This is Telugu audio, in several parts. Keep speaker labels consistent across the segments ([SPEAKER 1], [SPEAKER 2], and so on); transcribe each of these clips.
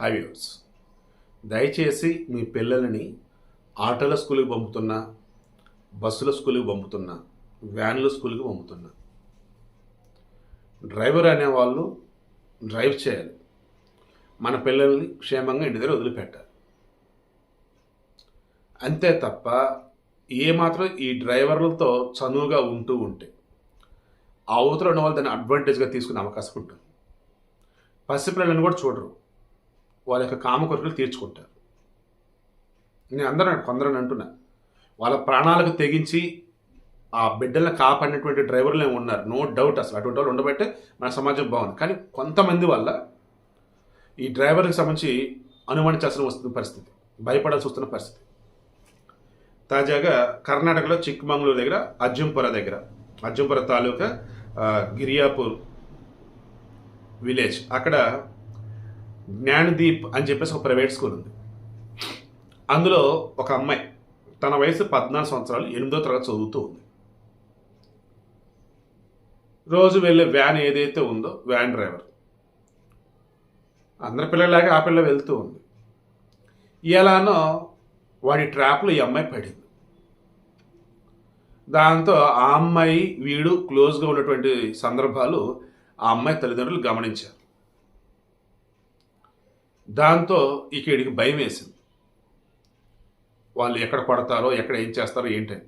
[SPEAKER 1] హై వ్యూర్స్ దయచేసి మీ పిల్లలని ఆటోల స్కూల్కి పంపుతున్నా బస్సుల స్కూల్కి పంపుతున్నా వ్యాన్ల స్కూల్కి పంపుతున్నా. డ్రైవర్ అనేవాళ్ళు డ్రైవ్ చేయాలి. మన పిల్లల్ని క్షేమంగా ఇంటి దగ్గర వదిలిపెట్టాలి. అంతే తప్ప ఏమాత్రం ఈ డ్రైవర్లతో చనువుగా ఉంటూ ఉంటే ఆ అవతల ఉన్న వాళ్ళు దాన్ని అడ్వాంటేజ్గా తీసుకునే అవకాశం ఉంటుంది. పసిపిల్లలను కూడా చూడరు. వాళ్ళ యొక్క కామ కోరికలు తీర్చుకుంటారు. నేను అందరూ కొందరని అంటున్నా. వాళ్ళ ప్రాణాలకు తెగించి ఆ బిడ్డలను కాపాడినటువంటి డ్రైవర్లు ఏమి ఉన్నారు. నో డౌట్ అసలు. అటువంటి వాళ్ళు ఉండబట్టే మన సమాజం బాగుంది. కానీ కొంతమంది వల్ల ఈ డ్రైవర్కి సంబంధించి అనుమానించాల్సిన వస్తున్న పరిస్థితి భయపడాల్సి వస్తున్న పరిస్థితి. తాజాగా కర్ణాటకలో చిక్మంగళూరు దగ్గర అజ్జంపుర దగ్గర అజ్జంపుర తాలూకా గిరియాపూర్ విలేజ్. అక్కడ జ్ఞానదీప్ అని చెప్పేసి ఒక ప్రైవేట్ స్కూల్ ఉంది. అందులో ఒక అమ్మాయి తన వయసు పద్నాలుగు సంవత్సరాలు ఎనిమిదో తరగతి చదువుతూ ఉంది. రోజు వెళ్ళే వ్యాన్ ఏదైతే ఉందో వ్యాన్ డ్రైవర్ అందరి పిల్లలాగా ఆ పిల్ల వెళ్తూ ఉంది. ఎలానో వాడి ట్రాప్లో ఈ అమ్మాయి పడింది. దాంతో ఆ అమ్మాయి వీడు క్లోజ్గా ఉన్నటువంటి సందర్భాలు ఆ అమ్మాయి తల్లిదండ్రులు గమనించారు. దాంతో ఇక వీడికి భయం వేసింది. వాళ్ళు ఎక్కడ పడతారో ఎక్కడ ఏం చేస్తారో ఏంటని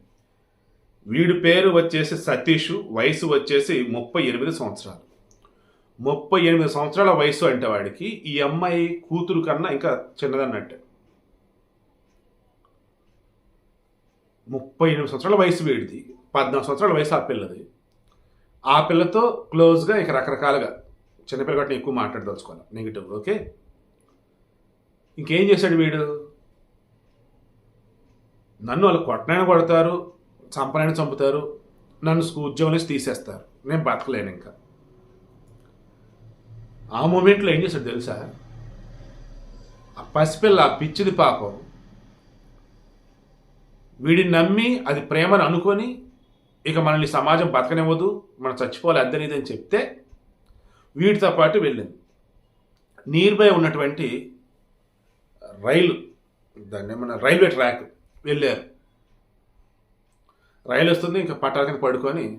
[SPEAKER 1] వీడి పేరు వచ్చేసి సతీష్ వయసు వచ్చేసి ముప్పై ఎనిమిది సంవత్సరాలు. ముప్పై ఎనిమిది సంవత్సరాల వయసు అంటే వాడికి ఈ అమ్మాయి కూతురు కన్నా ఇంకా చిన్నదన్నట్టే. ముప్పై ఎనిమిది సంవత్సరాల వయసు వీడిది పద్నాలుగు సంవత్సరాల వయసు ఆ పిల్లది. ఆ పిల్లతో క్లోజ్గా ఇక రకరకాలుగా చిన్నపిల్ల కాబట్టి ఎక్కువ మాట్లాడదలుచుకోవాలి నెగిటివ్ ఓకే? ఇంకేం చేశాడు వీడు? నన్ను వాళ్ళు కొట్టనైనా కొడతారు చంపనైనా చంపుతారు నన్ను ఉద్యోగం నుంచి తీసేస్తారు. నేను బతకలేను ఇంకా. ఆ మూమెంట్లో ఏం చేశాడు తెలుసా? ఆ పసిపిల్ల ఆ పిచ్చిది పాపం వీడిని నమ్మి అది ప్రేమను అనుకొని ఇక మనల్ని సమాజం బతకనివ్వదు మనం చచ్చిపోవాలి అద్దనిది అని చెప్తే వీటితో పాటు వెళ్ళింది. నియర్ బై ఉన్నటువంటి రైలు దాన్ని ఏమన్నా రైల్వే ట్రాక్ వెళ్ళారు. రైలు వస్తుంది ఇంకా పట్టాల కింద పడుకొని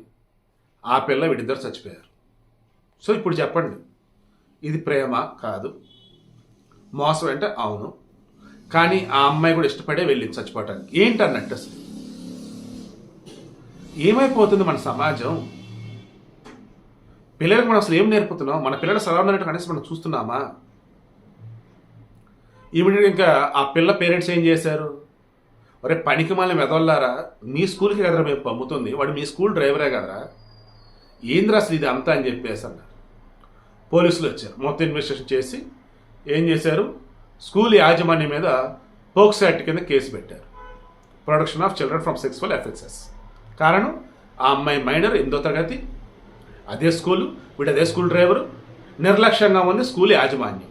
[SPEAKER 1] ఆ పిల్ల వీడిద్దరు చచ్చిపోయారు. సో ఇప్పుడు చెప్పండి ఇది ప్రేమ కాదు మోసం అంటే అవును కానీ ఆ అమ్మాయి కూడా ఇష్టపడే వెళ్ళింది చచ్చిపోవటానికి. ఏంటి అన్నట్టు అసలు? ఏమైపోతుంది మన సమాజం? పిల్లలకు మనం అసలు ఏం నేర్పుతున్నాం? మన పిల్లలు సరళమైనట్టు కనీసం మనం చూస్తున్నామా? ఈవిడ ఇంకా ఆ పిల్ల పేరెంట్స్ ఏం చేశారు? ఒరే పనికి మళ్ళీ మెదవల్లారా మీ స్కూల్కి కదరా మేము పంపుతుంది. వాడు మీ స్కూల్ డ్రైవరే కదరా. ఏంద్రా అసలు ఇది అంతా అని చెప్పేసి అన్నారు. పోలీసులు వచ్చారు. మొత్తం ఇన్వెస్టిగేషన్ చేసి ఏం చేశారు? స్కూల్ యాజమాన్యం మీద పోక్స్ యాక్ట్ కింద కేసు పెట్టారు. Production of children from sexual offences కారణం ఆ అమ్మాయి మైనర్ ఎనిమిదో తరగతి అదే స్కూలు వీడు అదే స్కూల్ డ్రైవరు నిర్లక్ష్యంగా ఉంది స్కూల్ యాజమాన్యం.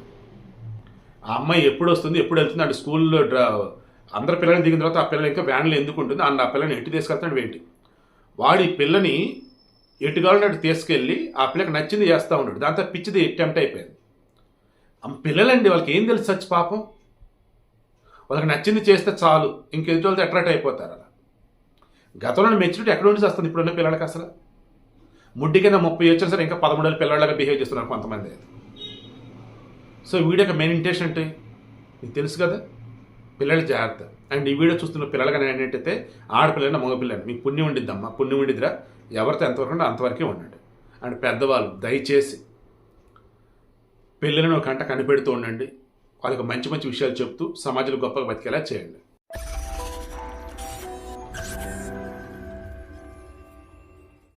[SPEAKER 1] ఆ అమ్మాయి ఎప్పుడు వస్తుంది ఎప్పుడు వెళ్తుంది అంటే స్కూల్లో డ్రా అందరి పిల్లల్ని దిగిన తర్వాత ఆ పిల్లలు ఇంకా వ్యాన్లో ఎందుకు ఉంటుంది అన్న ఆ పిల్లని ఎటు తీసుకెళ్తాడు ఏంటి? వాడి పిల్లని ఎటు కావాలన్నట్టు తీసుకెళ్ళి ఆ పిల్లకి నచ్చింది చేస్తూ ఉన్నాడు. దాంతో పిచ్చిది అటెంప్ట్ అయిపోయింది. పిల్లలండి వాళ్ళకి ఏం తెలుసు సచ్చి పాపం? వాళ్ళకి నచ్చింది చేస్తే చాలు ఇంకెదుటి వాళ్ళతో అట్రాక్ట్ అయిపోతారు అలా. గతంలో మెచ్యూరిటీ ఎక్కడ నుంచి వస్తుంది ఇప్పుడున్న పిల్లలకి అసలు? ముడ్డి కింద ముప్పై వచ్చిన సరే ఇంకా పదమూడేళ్ళ పిల్లలకి బిహేవ్ చేస్తున్నారు కొంతమంది. సో ఈ వీడియో యొక్క మెయిన్ ఇంటెన్షన్ ఏంటి? మీకు తెలుసు కదా పిల్లలు జాగ్రత్త. అండ్ ఈ వీడియో చూస్తున్న పిల్లలుగా ఏంటంటే ఆడపిల్లైనా మగపిల్లని మీకు పుణ్యం ఉండిద్దమ్మా పుణ్యం ఉండిద్దిరా. ఎవరితో ఎంతవరకు ఉంటే అంతవరకే ఉండండి. అండ్ పెద్దవాళ్ళు దయచేసి పిల్లలను ఒక కంట కనిపెడుతూ ఉండండి. వాళ్ళకి మంచి మంచి విషయాలు చెప్తూ సమాజంలో గొప్పగా బతికేలా చేయండి.